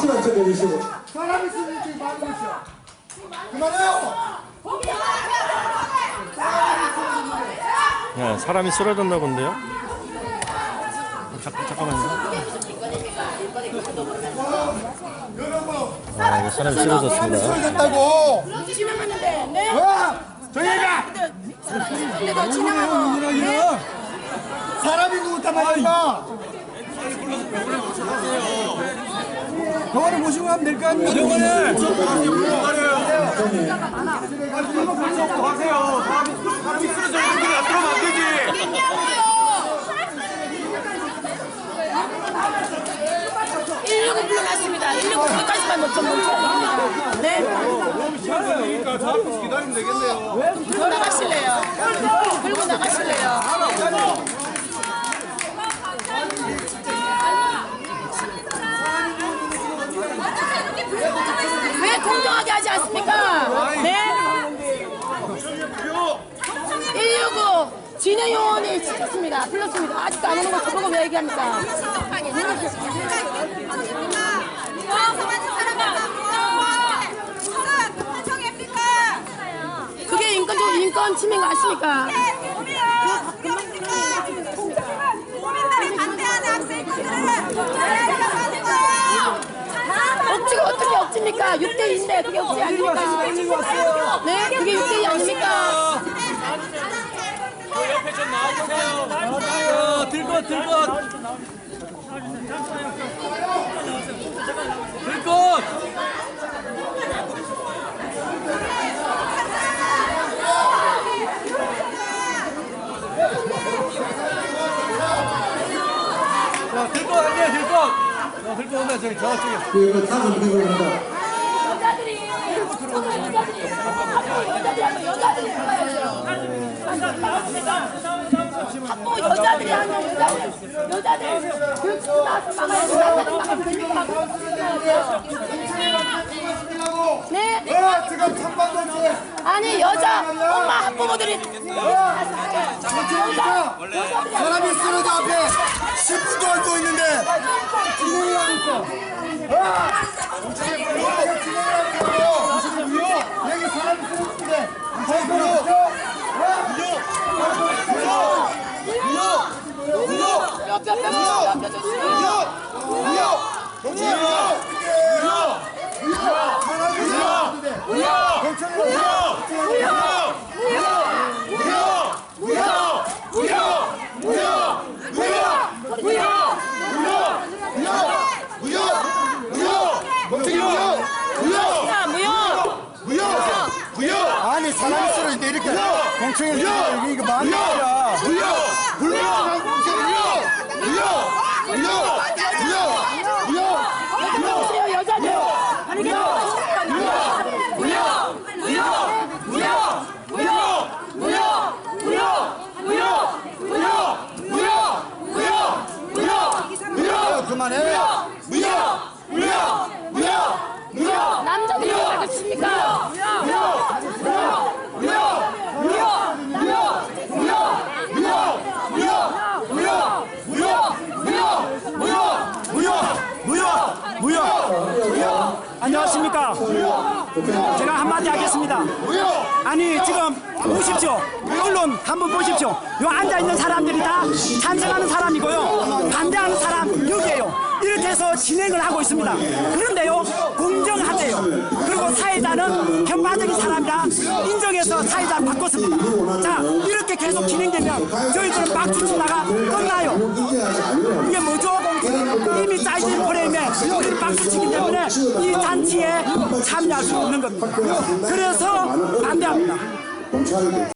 시간 정해주시고. 사람이 쓰러졌나 본데요? 잠, 잠깐만요. 아, 이거 사람이 쓰러졌습니다. 쓰러졌다고. 지나갔는데, 네? 와, 저희가 근데 너 지나가고, 네? 사람이 누웠단 말이야. 병원에 모시고 가면 될 거 아니에요? 병원에. 일 119 불러놨습니다. 119 거기까지만 먼저 멈춰야 됩니다. 네? 그러니까 저 앞에서 기다리면 되겠네요. 더 나가실래요? 끌고 나가실래요? 왜 공정하게 하지 않습니까? 네? 119 진해 요원이 시켰습니다. 불렀습니다. 아직도 안 오는 거 저보고 왜 얘기합니까? 그게 인권 침해인 거 아십니까? 억지가 어떻게 억지입니까? 6대2인데 그게 억지 아닙니까? 네? 그게 6대2 아닙니까? 옆에 좀 나와주세요. 들것, 들것. 들것. 자, 돼, 들것. 자, 들것 온다, 저기, 저쪽에. 그 다음 부분입니다. 여자들이 여자들이 여자들이 여자들이 자꾸 여자들이 하면 여자들 여자들 그 친구 나서 막아야 돼. 여자들이 막으면 네? 왜 지금 천방도지? 아니 여자 엄마 학부모들이 사람이 쓰러져 앞에 10분도 앉고 있는데 진행을 있어. 와! 진행을 하고 있 어. 여기 사람이 쓰러지는데 저기로 아니 사람이 쓰러지는데 이렇게 공청회를 이게 이거 마음이 아니라 여자들 여자들 아니 그만해 남자들이 왜 그러십니까? 안녕하십니까. 제가 한마디 하겠습니다. 아니, 지금 보십시오. 언론 한번 보십시오. 요 앉아 있는 사람들이 다 찬성하는 사람이고요. 반대하는 사람 여기에요. 이렇게 해서 진행을 하고 있습니다. 그런데요, 공정하대요. 사회자는 평화적인 사람이라 인정해서 사회자를 바꿨습니다. 자, 이렇게 계속 진행되면 저희들은 박수 치다가 끝나요. 이게 뭐죠? 이미 짜여진 프레임에 우리는 박수치기 때문에 이 잔치에 참여할 수 없는 겁니다. 그래서 반대합니다.